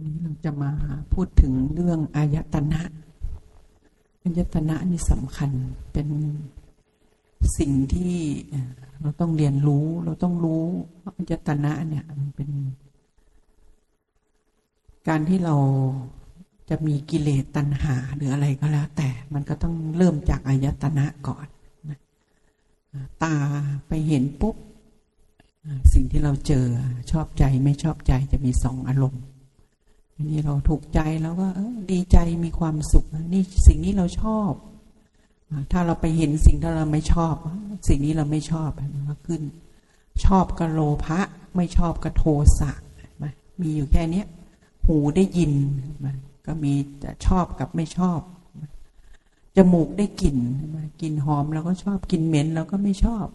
วันนี้เราจะมาพูดถึงเรื่องอายตนะ อายตนะนี่สำคัญเป็นสิ่งที่เราต้องเรียนรู้ เราต้องรู้ว่าอายตนะเนี่ยมันเป็น การที่เราจะมีกิเลสตัณหาหรืออะไรก็แล้ว แต่มันก็ต้องเริ่มจากอายตนะก่อนตาไปเห็นปุ๊บสิ่งที่เราเจอชอบใจไม่ชอบใจจะมีสองอารมณ์ นนี้เราถูกใจแล้วก็ดีใจมีความสุขนี่สิ่งนี้เราชอบ ถ้าเราไปเห็นสิ่งที่เราไม่ชอบ สิ่งนี้เราไม่ชอบมันก็ขึ้น ชอบกะโลภะไม่ชอบกะโทสะมีอยู่แค่เนี้ยหูได้ยินก็มีแต่ชอบกับไม่ชอบจมูกได้กลิ่นกลิ่นหอมเราก็ชอบกลิ่นเหม็นเราก็ไม่ชอบ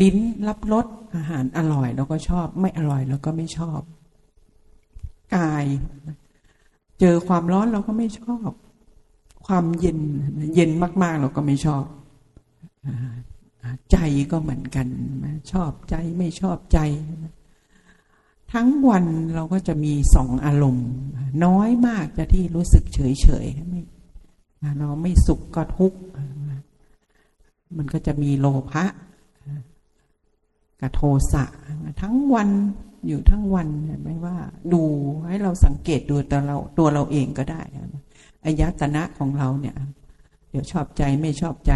ลิ้นรับรสอาหารอร่อยเราก็ชอบ ไม่อร่อยเราก็ไม่ชอบ กาย เจอความร้อนเราก็ไม่ชอบ ความเย็น เย็นมาก ๆ เราก็ไม่ชอบใจก็เหมือนกันชอบใจไม่ชอบใจ ทั้งวันเราก็จะมีสองอารมณ์ น้อยมากจะที่รู้สึกเฉยเฉยเราไม่สุขก็ทุกข์มันก็จะมีโลภะ กับโทสะทั้งวันอยู่ทั้งวันไม่ว่า ดูให้เราสังเกตดูแต่เราตัวเราเองก็ได้อายตนะของเราเนี่ย เดี๋ยวชอบใจไม่ชอบใจ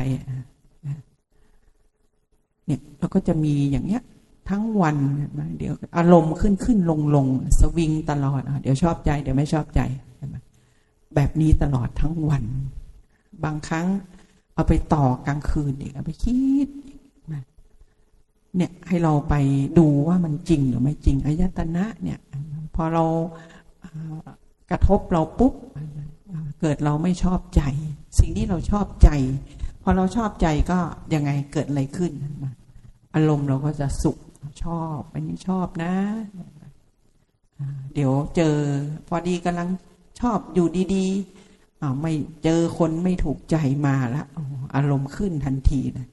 เนี่ยเราก็จะมีอย่างเนี้ย ทั้งวันเดี๋ยวอารมณ์ขึ้นขึ้นลงลงสวิงตลอดเดี๋ยวชอบใจเดี๋ยวไม่ชอบใจแบบนี้ตลอดทั้งวัน บางครั้งเอาไปต่อกลางคืนอีกเอาไปคิด เนี่ยให้เราไปดูว่ามันจริงหรือไม่จริงอายตนะเนี่ยพอเรากระทบเราปุ๊บเกิดเราไม่ชอบใจ สิ่งที่เราชอบใจ พอเราชอบใจก็ยังไงเกิดอะไรขึ้น อารมณ์เราก็จะสุขชอบอันนี้ชอบนะเดี๋ยวเจอพอดีกำลังชอบอยู่ดีๆไม่เจอคนไม่ถูกใจมาล้วอารมณ์ขึ้นทันทีนะ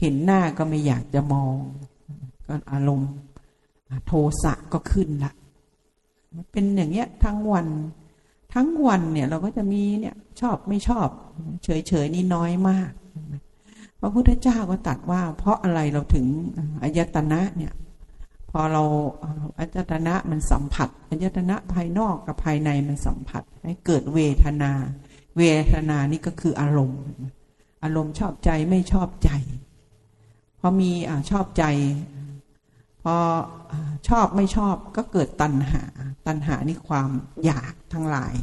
เห็นหน้าก็ไม่อยากจะมอง ก็อารมณ์โทสะก็ขึ้นละเป็นอย่างเงี้ยทั้งวัน ทั้งวันเนี่ยเราก็จะมีเนี่ยชอบไม่ชอบ เฉยเฉยนี่น้อยมากพระพุทธเจ้าก็ตัดว่า เพราะอะไรเราถึงอายตนะเนี่ย พอเราอายตนะมันสัมผัสอายตนะภายนอกกับภายในมันสัมผัส ให้เกิดเวทนา เวทนานี่ก็คืออารมณ์ อารมณ์ชอบใจไม่ชอบใจ พอมีอชอบใจ พอชอบไม่ชอบก็เกิดตัณหา ตัณหานี่ความอยากทั้งหลาย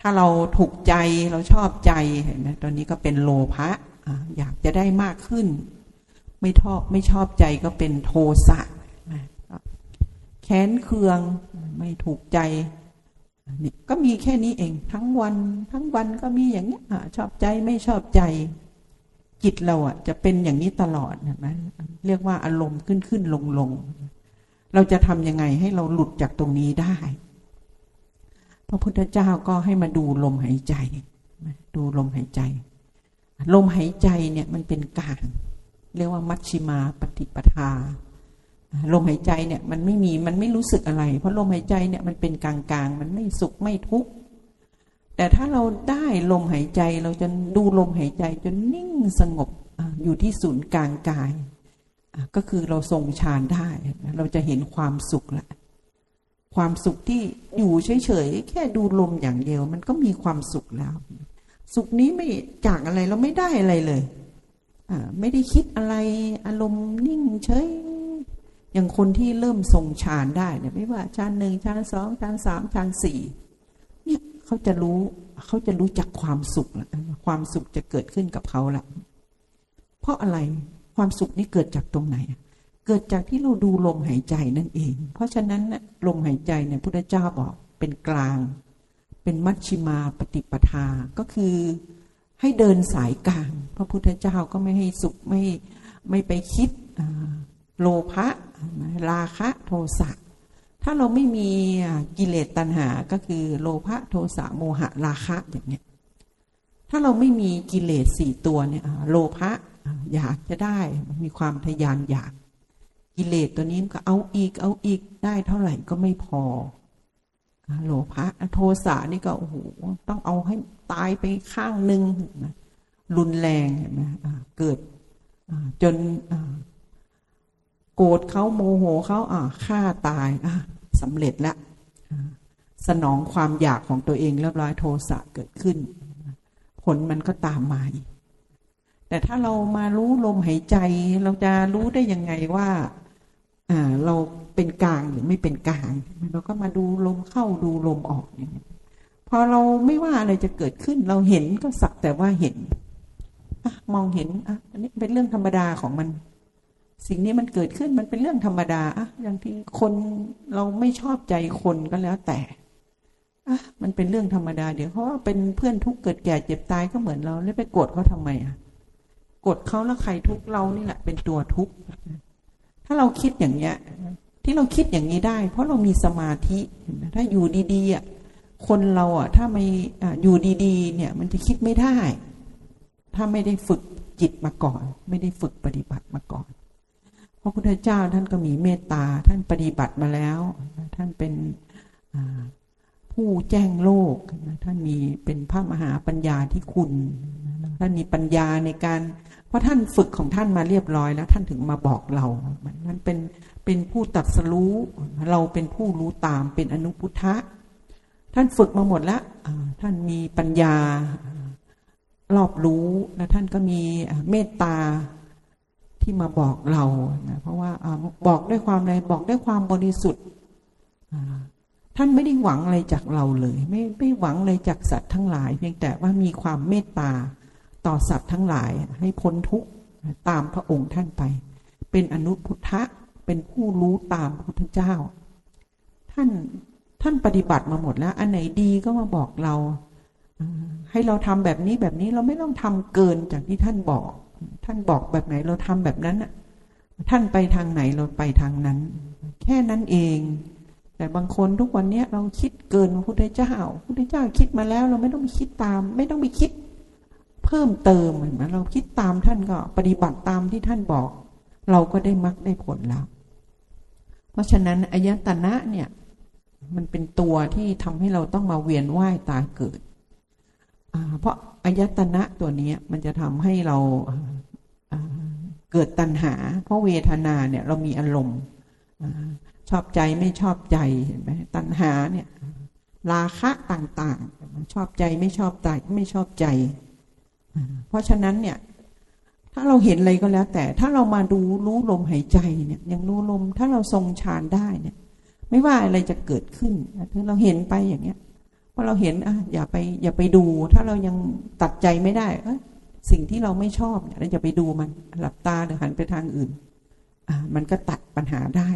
ถ้าเราถูกใจเราชอบใจเห็นไหมตอนนี้ก็เป็นโลภะอยากจะได้มากขึ้น ไม่ชอบไม่ชอบใจก็เป็นโทสะแค้นเคืองไม่ถูกใจนี่ก็มีแค่นี้เอง ทั้งวันทั้งวันก็มีอย่างนี้ชอบใจไม่ชอบใจ จิตเราอะจะเป็นอย่างนี้ตลอดเห็นไหมเรียกว่าอารมณ์ขึ้นขึ้นลงลงเราจะทำยังไงให้เราหลุดจากตรงนี้ได้ พระพุทธเจ้าก็ให้มาดูลมหายใจ ดูลมหายใจ ลมหายใจเนี่ยมันเป็นกลาง เรียกว่ามัชชิมาปฏิปทา ลมหายใจเนี่ยมันไม่มีมันไม่รู้สึกอะไร เพราะลมหายใจเนี่ยมันเป็นกลางกลางมันไม่สุขไม่ทุกข์ แต่ถ้าเราได้ลมหายใจเราจะดูลมหายใจจนนิ่งสงบอยู่ที่ศูนย์กลางกาย ก็คือเราทรงฌานได้ เราจะเห็นความสุขละความสุขที่อยู่เฉยๆ แค่ดูลมอย่างเดียวมันก็มีความสุขแล้ว สุขนี้ไม่จากอะไรเราไม่ได้อะไรเลยไม่ได้คิดอะไรอารมณ์นิ่งเฉยอย่างคนที่เริ่มทรงฌานได้เนี่ยไม่ว่าฌานหนึ่งฌานสองฌานสามฌานสี่ เขาจะรู้เขาจะรู้จักความสุขละความสุขจะเกิดขึ้นกับเขาละเพราะอะไรความสุขนี้เกิดจากตรงไหน เกิดจากที่เราดูลมหายใจนั่นเอง เพราะฉะนั้นลมหายใจเนี่ยพุทธเจ้าบอกเป็นกลาง เป็นมัชชิมาปฏิปทาก็คือให้เดินสายกลาง พระพุทธเจ้าก็ไม่ให้สุขไม่ไม่ไปคิดโลภะราคะโทสะ ถ้าเราไม่มีกิเลสตัณหาก็คือโลภะโทสะโมหะราคะอย่างเนี้ยถ้าเราไม่มีกิเลสสี่ตัวเนี่ยโลภะอยากจะได้มีความทยานอยาก กิเลสตัวนี้มันก็เอาอีกเอาอีกได้เท่าไหร่ก็ไม่พอ โลภะโทสะนี่ก็โอ้โหต้องเอาให้ตายไปข้างหนึ่งนะรุนแรงเห็นไหมเกิดจน โกรธเขาโมโหเขาอ่าฆ่าตายอ่าสำเร็จแล้วสนองความอยากของตัวเองเรียบร้อยโทสะเกิดขึ้น ผลมันก็ตามมาอีกแต่ถ้าเรามารู้ลมหายใจเราจะรู้ได้ยังไงว่าอ่าเราเป็นกลางหรือไม่เป็นกลางเราก็มาดูลมเข้าดูลมออกอย่างนี้พอเราไม่ว่าอะไรจะเกิดขึ้น เราเห็นก็สักแต่ว่าเห็นอมองเห็นอะอันนี้เป็นเรื่องธรรมดาของมัน สิ่งนี้มันเกิดขึ้นมันเป็นเรื่องธรรมดาอะอย่างที่คนเราไม่ชอบใจคนก็แล้วแต่อะมันเป็นเรื่องธรรมดา เดี๋ยวเขาว่าเป็นเพื่อนทุกเกิดแก่เจ็บตายก็เหมือนเราแล้วไปโกรธเขาทำไมอะโกรธเขาแล้วใครทุกเรานี่แหละเป็นตัวทุกถ้าเราคิดอย่างเนี้ย ที่เราคิดอย่างนี้ได้ เพราะเรามีสมาธิถ้าอยู่ดีๆอะคนเราอะถ้าไม่ออยู่ดีๆ เนี่ย มันจะคิดไม่ได้ ถ้าไม่ได้ฝึกจิตมาก่อน ไม่ได้ฝึกปฏิบัติมาก่อน พระพุทธเจ้าท่านก็มีเมตตาท่านปฏิบัติมาแล้ว ท่านเป็นผู้แจ้งโลกท่านมีเป็นพระมหาปัญญาที่คุณท่านมีปัญญาในการ เพราะท่านฝึกของท่านมาเรียบร้อยแล้ว ท่านถึงมาบอกเรามันเป็นเป็นผู้ตัดสรู้เราเป็นผู้รู้ตามเป็นอนุพุทธะท่านฝึกมาหมดแล้วท่านมีปัญญารอบรู้ และท่านก็มีเมตตา ที่มาบอกเรานะเพราะว่าอบอกด้วยความอะไรบอกด้วยความบริสุทธิ์ท่านไม่ได้หวังอะไรจากเราเลย ไม่ไม่หวังอะไรจากสัตว์ทั้งหลาย เพียงแต่ว่ามีความเมตตาต่อสัตว์ทั้งหลายให้พ้นทุกข์ตามพระองค์ท่านไป เป็นอนุพุทธะเป็นผู้รู้ตามพระพุทธเจ้า ท่านท่านปฏิบัติมาหมดแล้ว อันไหนดีก็มาบอกเราอ่าให้เราทำแบบนี้แบบนี้เราไม่ต้องทำเกินจากที่ท่านบอก ท่านบอกแบบไหนเราทำแบบนั้นน่ะท่านไปทางไหนเราไปทางนั้น แค่นั้นเอง แต่บางคนทุกวันนี้เราคิดเกินพระพุทธเจ้าพระพุทธเจ้าคิดมาแล้ว เราไม่ต้องไปคิดตาม ไม่ต้องไปคิด เพิ่มเติมเห็นไหมเราคิดตามท่านก็ปฏิบัติตามที่ท่านบอก เราก็ได้มรรคได้ผลแล้ว เพราะฉะนั้นอายตนะเนี่ยมันเป็นตัวที่ทำให้เราต้องมาเวียนว่ายตายเกิดอ่าเพราะ อายตนะตัวนี้มันจะทำให้เราเกิดตัณหา เพราะเวทนาเนี่ยเรามีอารมณ์ชอบใจไม่ชอบใจเห็นไหมตัณหาเนี่ยราคะต่างๆ ชอบใจไม่ชอบใจไม่ชอบใจ เพราะฉะนั้นเนี่ย ถ้าเราเห็นอะไรก็แล้ว แต่ถ้าเรามาดูรู้ลมหายใจเนี่ยยังรู้ลมถ้าเราทรงฌานได้เนี่ย ไม่ว่าอะไรจะเกิดขึ้นถ้าเราเห็นไปอย่างเงี้ย พอเราเห็นอะอย่าไปอย่าไปดู ถ้าเรายังตัดใจไม่ได้สิ่งที่เราไม่ชอบเนี่ยเราจะไปดูมันหลับตาหรือหันไปทางอื่นอ่ามันก็ตัดปัญหาได้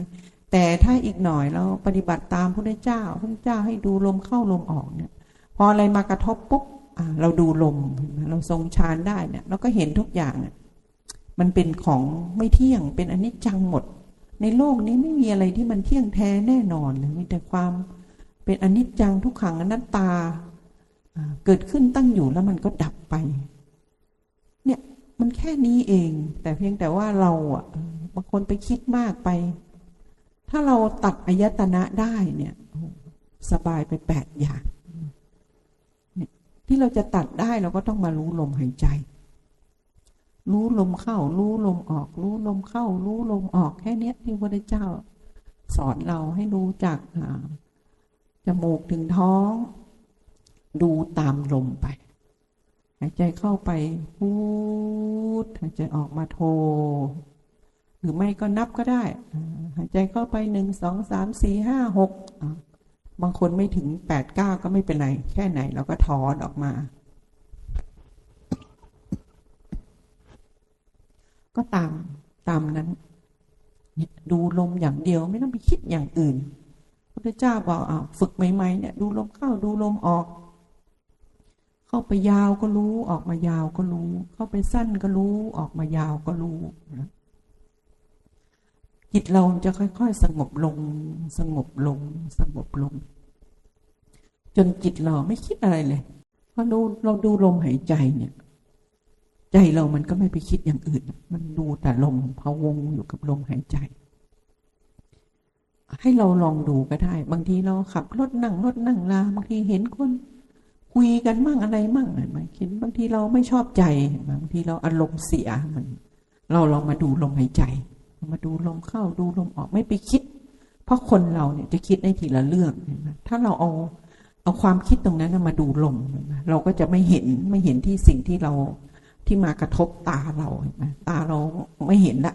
แต่ถ้าอีกหน่อยเราปฏิบัติตามพระเจ้าพระเจ้าให้ดูลมเข้าลมออกเนี่ย พออะไรมากระทบปุ๊บเราดูลมเราทรงฌานได้เนี่ยเราก็เห็นทุกอย่างเนี่ยมันเป็นของไม่เที่ยงเป็นอนิจจังหมด ในโลกนี้ไม่มีอะไรที่มันเที่ยงแท้แน่นอนเลยมีแต่ความ เป็นอนิจจังทุกขังอนัตตา เกิดขึ้นตั้งอยู่แล้วมันก็ดับไป เนี่ยมันแค่นี้เอง แต่เพียงแต่ว่าเราอะบางคนไปคิดมากไป ถ้าเราตัดอายตนะได้เนี่ย สบายไปแปดอย่างที่เราจะตัดได้เราก็ต้องมารู้ลมหายใจ รู้ลมเข้า รู้ลมออก รู้ลมเข้า รู้ลมออกแค่เนี้ยที่พระพุทธเจ้า สอนเราให้รู้จักอ่า จมูกถึงท้อง ดูตามลมไป หายใจเข้าไปพูดหายใจออกมาโท หรือไม่ก็นับก็ได้ หายใจเข้าไปหนึ่งสองสามสี่ห้าหกบางคนไม่ถึงแปดเก้าก็ไม่เป็นไร แค่ไหนเราก็ถอนออกมา ก็ตามตามนั้น ดูลมอย่างเดียวไม่ต้องไปคิดอย่างอื่น พระเจ้าบอกอ่าฝึกใหม่ๆเนี่ย ดูลมเข้าดูลมออก เข้าไปยาวก็รู้ ออกมายาวก็รู้ เข้าไปสั้นก็รู้ ออกมายาวก็รู้จิตเราจะค่อย ๆ สงบลง สงบลง สงบลง จนจิตเราไม่คิดอะไรเลยพราะดูเราดูลมหายใจเนี่ย ใจเรามันก็ไม่ไปคิดอย่างอื่น มันดูแต่ลมพะวงอยู่กับลมหายใจ ให้เราลองดูก็ได้ บางทีเราขับรถนั่งรถนั่งลาบางทีเห็นคนคุยกันมั่งอะไรมั่งเห็นไหมเห็นบางทีเราไม่ชอบใจเห็นไหมบางทีเราอารมณ์เสียมัน เราลองมาดูลมหายใจ มาดูลมเข้าดูลมออกไม่ไปคิด เพราะคนเราเนี่ยจะคิดได้ทีละเรื่องเห็นไหมถ้าเราเอาเอาความคิดตรงนั้นมาดูลมเห็นไหมเราก็จะไม่เห็นไม่เห็นที่สิ่งที่เราที่มากระทบตาเราเห็นไหมตาเราไม่เห็นละ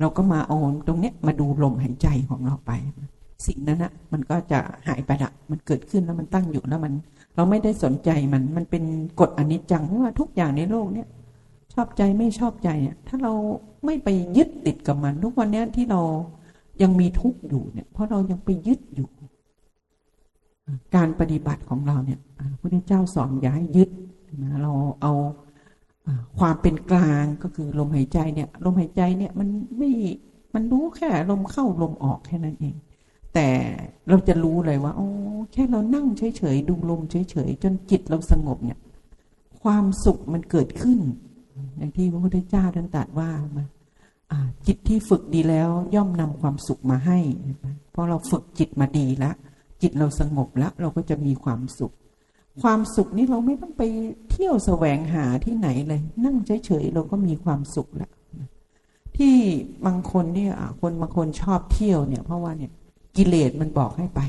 เราก็มาเอาตรงเนี้ยมาดูลมหายใจของเราไป สิ่งนั้นนะมันก็จะหายไปละมันเกิดขึ้นแล้วมันตั้งอยู่แล้วมัน เราไม่ได้สนใจมันมันเป็นกฎอนิจจังว่าทุกอย่างในโลกเนี้ยชอบใจไม่ชอบใจเนี่ยถ้าเราไม่ไปยึดติดกับมัน ทุกวันเนี้ยที่เรายังมีทุกข์อยู่เนี่ย เพราะเรายังไปยึดอยู่ การปฏิบัติของเราเนี่ยพระพุทธเจ้าสอนอย่าให้ยึดนะเราเอา ความเป็นกลางก็คือลมหายใจเนี่ย ลมหายใจเนี่ยมันไม่มันรู้แค่ลมเข้าลมออกแค่นั้นเอง แต่เราจะรู้เลยว่าโอ้แค่เรานั่งเฉยๆดูลมเฉยๆจนจิตเราสงบเนี่ย ความสุขมันเกิดขึ้น อย่างที่พระพุทธเจ้าท่านตรัสว่ามาจิตที่ฝึกดีแล้วย่อมนำความสุขมาให้ เพราะเราฝึกจิตมาดีแล้วจิตเราสงบแล้วเราก็จะมีความสุข ความสุขนี้เราไม่ต้องไปเที่ยวแสวงหาที่ไหนเลย นั่งเฉยๆเราก็มีความสุขแล้วที่บางคนเนี่ยคนบางคนชอบเที่ยวเนี่ย เพราะว่าเนี่ยกิเลสมันบอกให้ไป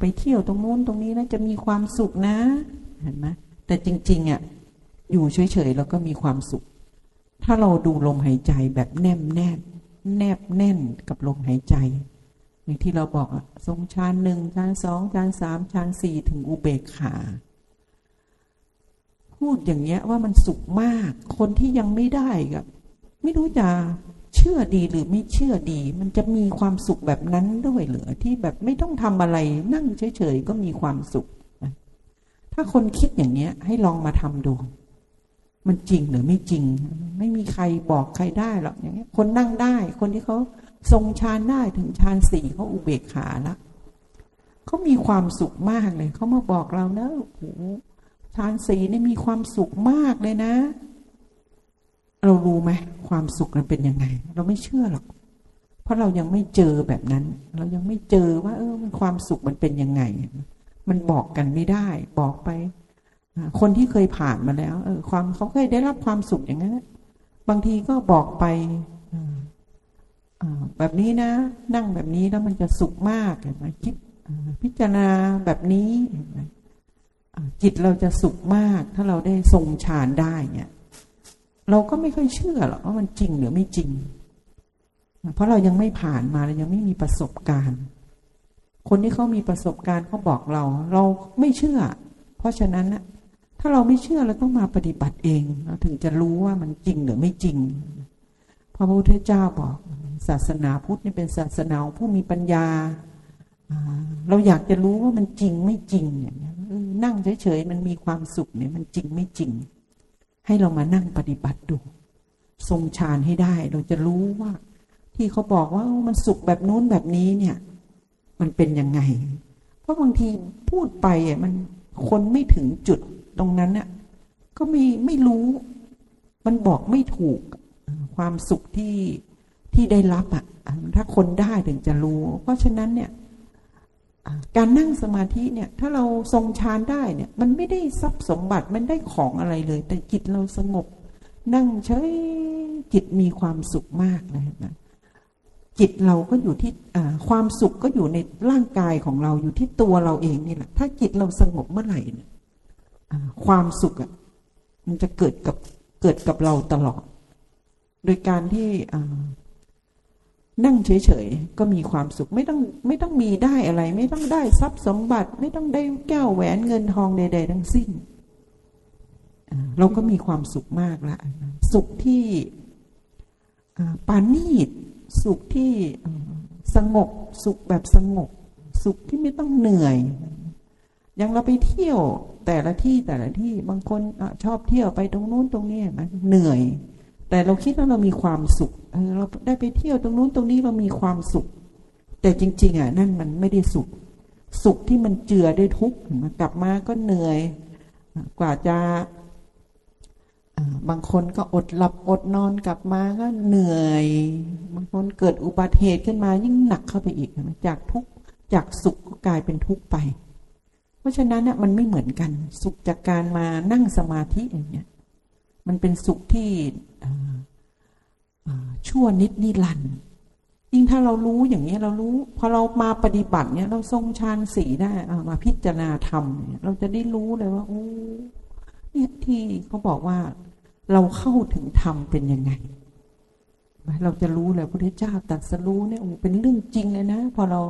ไปเที่ยวตรงนู้นตรงนี้นะจะมีความสุขนะเห็นไหมแต่จริงๆอะอยู่เฉยๆเราก็มีความสุข ถ้าเราดูลมหายใจแบบแนบแน่นแนบแน่นกับลมหายใจ อย่างที่เราบอกอะทรงฌานหนึ่งฌานสองฌานสามฌานสี่ถึงอุเบกขาพูดอย่างเงี้ยว่ามันสุขมาก คนที่ยังไม่ได้กับไม่รู้จะเชื่อดีหรือไม่เชื่อดี มันจะมีความสุขแบบนั้นด้วยเหรือที่แบบไม่ต้องทำอะไรนั่งเฉยๆก็มีความสุข ถ้าคนคิดอย่างเนี้ย ให้ลองมาทำดู มันจริงหรือไม่จริง ไม่มีใครบอกใครได้หรอกอย่างเงี้ย คนนั่งได้ คนที่เขา ทรงฌานได้ถึงฌานสี่เขาอุเบกขาละเขามีความสุขมากเลย เขามาบอกเรานะโอ้โหฌานสี่นี่มีความสุขมากเลยนะ เรารู้ไหมความสุขมันเป็นยังไง เราไม่เชื่อหรอก เพราะเรายังไม่เจอแบบนั้น เรายังไม่เจอว่า เออมันความสุขมันเป็นยังไง มันบอกกันไม่ได้ บอกไป คนที่เคยผ่านมาแล้ว เออ ความเขาเคยได้รับความสุขอย่างนั้นบางทีก็บอกไป แบบนี้นะ นั่งแบบนี้แล้วมันจะสุขมากเห็นไหมคิดพิจารณาแบบนี้เห็นไหมจิตเราจะสุขมาก ถ้าเราได้ทรงฌานได้เนี่ย เราก็ไม่ค่อยเชื่อหรอกว่ามันจริงหรือไม่จริง เพราะเรายังไม่ผ่านมาเรายังไม่มีประสบการณ์ คนที่เขามีประสบการณ์เขาบอกเรา เราไม่เชื่อ เพราะฉะนั้นนะถ้าเราไม่เชื่อเราต้องมาปฏิบัติเองเราถึงจะรู้ว่ามันจริงหรือไม่จริงพระพุทธเจ้าบอก ศาสนาพุทธนี่เป็นศาสนาของผู้มีปัญญา เราอยากจะรู้ว่ามันจริงไม่จริงเงี้ยนั่งเฉยๆมันมีความสุขเนี่ยมันจริงไม่จริง ให้เรามานั่งปฏิบัติดู ทรงฌานให้ได้ เราจะรู้ว่า ที่เขาบอกว่ามันสุขแบบนู้นแบบนี้เนี่ย มันเป็นยังไง เพราะบางทีพูดไปอะมันคนไม่ถึงจุดตรงนั้นน่ะก็ไม่ไม่รู้ มันบอกไม่ถูกความสุขที่ ที่ได้รับอะถ้าคนได้ถึงจะรู้ เพราะฉะนั้นเนี่ยการนั่งสมาธิเนี่ย ถ้าเราทรงฌานได้เนี่ย มันไม่ได้ทรัพย์สมบัติมันได้ของอะไรเลย แต่จิตเราสงบ นั่งเฉยจิตมีความสุขมากเลยนะจิตเราก็อยู่ที่ความสุขก็อยู่ในร่างกายของเราอยู่ที่ตัวเราเองนี่แหละ ถ้าจิตเราสงบเมื่อไหร่เนี่ยความสุขอะมันจะเกิดกับเกิดกับเราตลอด โดยการที่อ นั่งเฉยๆ ก็มีความสุขไม่ต้องไม่ต้องมีได้อะไร ไม่ต้องได้ทรัพย์สมบัติ ไม่ต้องได้แก้วแหวนเงินทองใดๆทั้งสิ้น เราก็มีความสุขมากละสุขที่ปานีตสุขที่สงบสุขแบบสงบ สุขที่ไม่ต้องเหนื่อยอย่างเราไปเที่ยวแต่ละที่แต่ละที่บางคนอชอบเที่ยวไปตรงนู้นตรงนี้มันเหนื่อย แต่เราคิดว่าเรามีความสุขเราได้ไปเที่ยวตรงนู้นตรงนี้เรามีความสุข แต่จริง ๆ อะ นั่นมันไม่ได้สุข สุขที่มันเจือได้ทุกข์กลับมาก็เหนื่อย กว่าจะบางคนก็อดหลับอดนอนกลับมาก็เหนื่อย บางคนเกิดอุบัติเหตุขึ้นมายิ่งหนักเข้าไปอีกนะจากทุกจากสุขก็กลายเป็นทุกข์ไป เพราะฉะนั้นเนี่ยมันไม่เหมือนกัน สุขจากการมานั่งสมาธิอย่างเงี้ย มันเป็นสุขที่ชั่วนิดนิรันดร์ยิ่งถ้าเรารู้อย่างนี้เรารู้พอเรามาปฏิบัติเนี่ยเราทรงฌานสีได้มาพิจารณาธรรมเนี่ยเราจะได้รู้เลยว่าโอ้เนี่ยที่เขาบอกว่าเราเข้าถึงธรรมเป็นยังไงเราจะรู้เลยพระพุทธเจ้าตรัสรู้เนี่ยโอ้เป็นเรื่องจริงเลยนะ พอเรา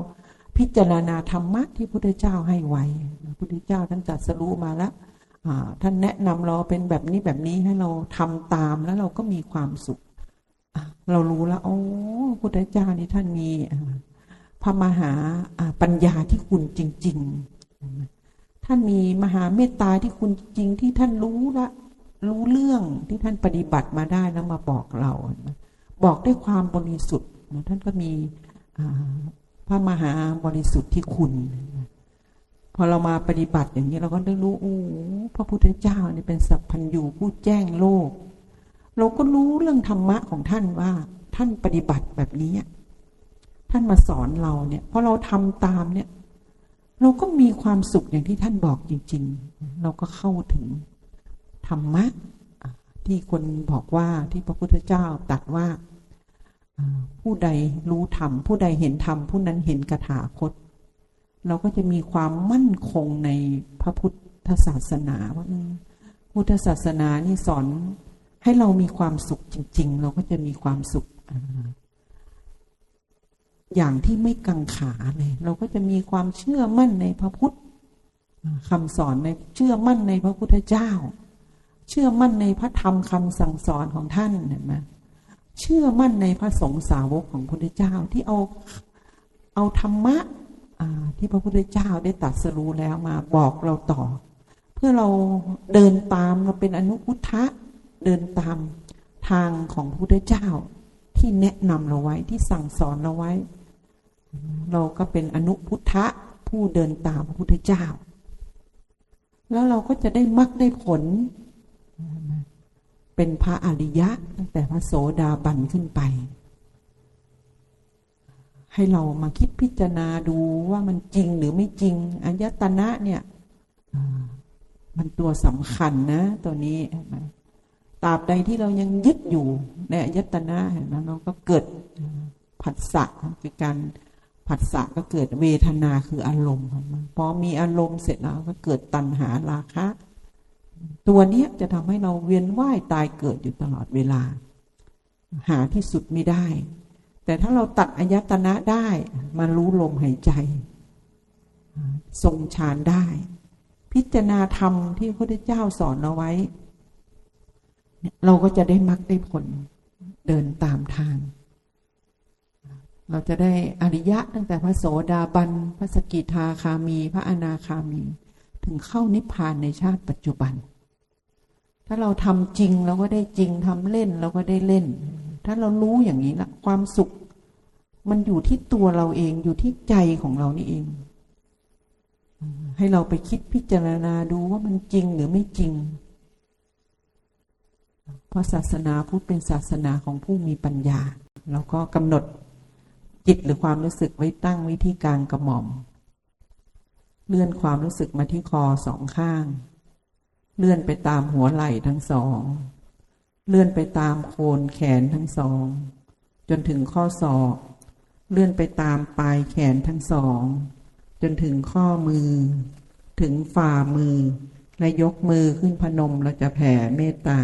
พิจารณาธรรมะที่พระพุทธเจ้าให้ไว้พระพุทธเจ้าท่านตรัสรู้มาแล้ว ท่านแนะนำเราเป็นแบบนี้แบบนี้ให้เราทำตามแล้วเราก็มีความสุข เรารู้แล้วโอ้พระพุทธเจ้านี่ท่านมีพระมหาปัญญาที่คุณจริง ๆ ท่านมีมหาเมตตาที่คุณจริงที่ท่านรู้ละรู้เรื่องที่ท่านปฏิบัติมาได้แล้วมาบอกเรา บอกด้วยความบริสุทธิ์นะท่านก็มีพระมหาบริสุทธิ์ที่คุณ อเรามาปฏิบัติอย่างนี้เราก็ได้รู้โอ้พระพุทธเจ้าเนี่ยเป็นสัพพัญญูผู้แจ้งโลก เราก็รู้เรื่องธรรมะของท่านว่า ท่านปฏิบัติแบบนี้ท่านมาสอนเราเนี่ยพอเราทำตามเนี่ย เราก็มีความสุขอย่างที่ท่านบอกจริง ๆ เราก็เข้าถึงธรรมะที่คนบอกว่าที่พระพุทธเจ้าตรัสว่าอ่าผู้ใดรู้ธรรมผู้ใดเห็นธรรมผู้นั้นเห็นกถาคต เราก็จะมีความมั่นคงในพระพุทธศาสนาว่าพุทธศาสนานี่สอนให้เรามีความสุขจริง ๆ เราก็จะมีความสุขอย่างที่ไม่กังขาเลย เราก็จะมีความเชื่อมั่นในพระพุทธคำสอนในเชื่อมั่นในพระพุทธเจ้า เชื่อมั่นในพระธรรมคำสั่งสอนของท่านเห็นไหมเชื่อมั่นในพระสงฆ์สาวกของพระพุทธเจ้าที่เอาเอาธรรมะ ที่พระพุทธเจ้าได้ตรัสรู้แล้วมาบอกเราต่อ เพื่อเราเดินตามเราเป็นอนุพุทธะเดินตามทางของพระพุทธเจ้าที่แนะนำเราไว้ที่สั่งสอนเราไว้ เราก็เป็นอนุพุทธะผู้เดินตามพระพุทธเจ้า แล้วเราก็จะได้มรรคได้ผล เป็นพระอริยะตั้งแต่พระโสดาบันขึ้นไป ให้เรามาคิดพิจารณาดูว่ามันจริงหรือไม่จริงอายตนะเนี่ยมันตัวสำคัญนะ ตัวนี้เห็นไหมตราบใดที่เรายังยึดอยู่ในอายตนะเห็นไหมเราก็เกิดผัสสะคือการผัสสะก็เกิดเวทนาคืออารมณ์พอมีอารมณ์เสร็จแล้วก็เกิดตัณหาราคะ ตัวนี้จะทำให้เราเวียนว่ายตายเกิดอยู่ตลอดเวลา หาที่สุดไม่ได้ แต่ถ้าเราตัดอายตนะได้มารู้ลมหายใจทรงฌานได้ พิจารณาธรรมที่พระพุทธเจ้าสอนเราไว้ เราก็จะได้มรรคได้ผลเดินตามทาง เราจะได้อริยะตั้งแต่พระโสดาบัน พระสกิทาคามี พระอนาคามี ถึงเข้านิพพานในชาติปัจจุบัน ถ้าเราทำจริงเราก็ได้จริงทำเล่นเราก็ได้เล่น ถ้าเรารู้อย่างนี้ละความสุข มันอยู่ที่ตัวเราเองอยู่ที่ใจของเรานี่เอง ให้เราไปคิดพิจารณาดูว่ามันจริงหรือไม่จริง เพราะศาสนาพุทธเป็นศาสนาของผู้มีปัญญา เราก็กำหนดจิตหรือความรู้สึกไว้ตั้งไว้ที่กลางกระหม่อม เลื่อนความรู้สึกมาที่คอสองข้าง เลื่อนไปตามหัวไหล่ทั้งสอง เลื่อนไปตามโคนแขนทั้งสอง จนถึงข้อศอก เลื่อนไปตามปลายแขนทั้งสอง จนถึงข้อมือ ถึงฝ่ามือ และยกมือขึ้นพนมเราจะแผ่เมตตา